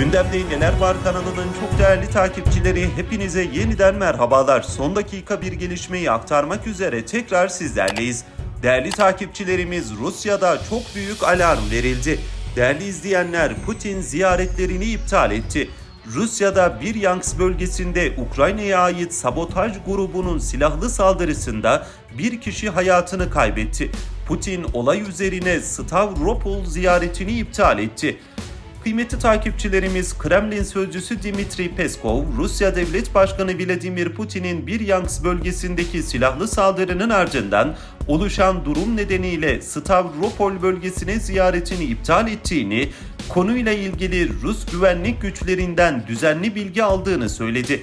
Gündemde Neler Var kanalının çok değerli takipçileri hepinize yeniden merhabalar. Son dakika bir gelişmeyi aktarmak üzere tekrar sizlerleyiz. Değerli takipçilerimiz Rusya'da çok büyük alarm verildi. Değerli izleyenler Putin ziyaretlerini iptal etti. Rusya'da bir Yanks bölgesinde Ukrayna'ya ait sabotaj grubunun silahlı saldırısında bir kişi hayatını kaybetti. Putin olay üzerine Stavropol ziyaretini iptal etti. Kıymetli takipçilerimiz Kremlin sözcüsü Dimitri Peskov, Rusya Devlet Başkanı Vladimir Putin'in bir Yanks bölgesindeki silahlı saldırının ardından oluşan durum nedeniyle Stavropol bölgesine ziyaretini iptal ettiğini, konuyla ilgili Rus güvenlik güçlerinden düzenli bilgi aldığını söyledi.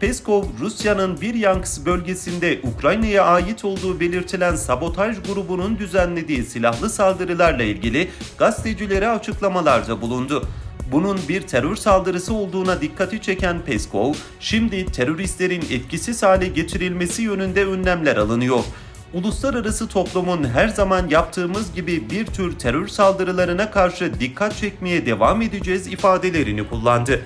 Peskov, Rusya'nın bir Yanks bölgesinde Ukrayna'ya ait olduğu belirtilen sabotaj grubunun düzenlediği silahlı saldırılarla ilgili gazetecilere açıklamalarda bulundu. Bunun bir terör saldırısı olduğuna dikkati çeken Peskov, şimdi teröristlerin etkisiz hale getirilmesi yönünde önlemler alınıyor. Uluslararası toplumun her zaman yaptığımız gibi bir tür terör saldırılarına karşı dikkat çekmeye devam edeceğiz ifadelerini kullandı.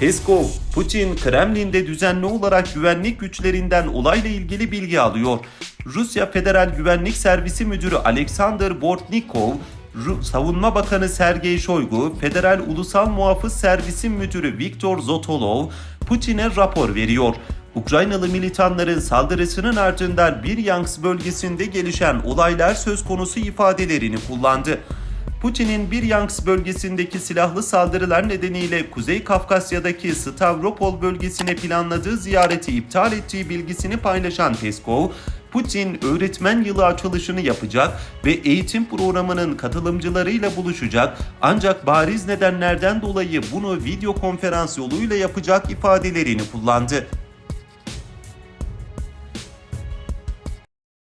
Peskov, Putin Kremlin'de düzenli olarak güvenlik güçlerinden olayla ilgili bilgi alıyor. Rusya Federal Güvenlik Servisi Müdürü Alexander Bortnikov, Savunma Bakanı Sergey Shoigu, Federal Ulusal Muhafız Servisi Müdürü Viktor Zotolov, Putin'e rapor veriyor. Ukraynalı militanların saldırısının ardından bir Yanks bölgesinde gelişen olaylar söz konusu ifadelerini kullandı. Putin'in bir Yanks bölgesindeki silahlı saldırılar nedeniyle Kuzey Kafkasya'daki Stavropol bölgesine planladığı ziyareti iptal ettiği bilgisini paylaşan Peskov, Putin öğretmen yılı açılışını yapacak ve eğitim programının katılımcılarıyla buluşacak ancak bariz nedenlerden dolayı bunu video konferans yoluyla yapacak ifadelerini kullandı.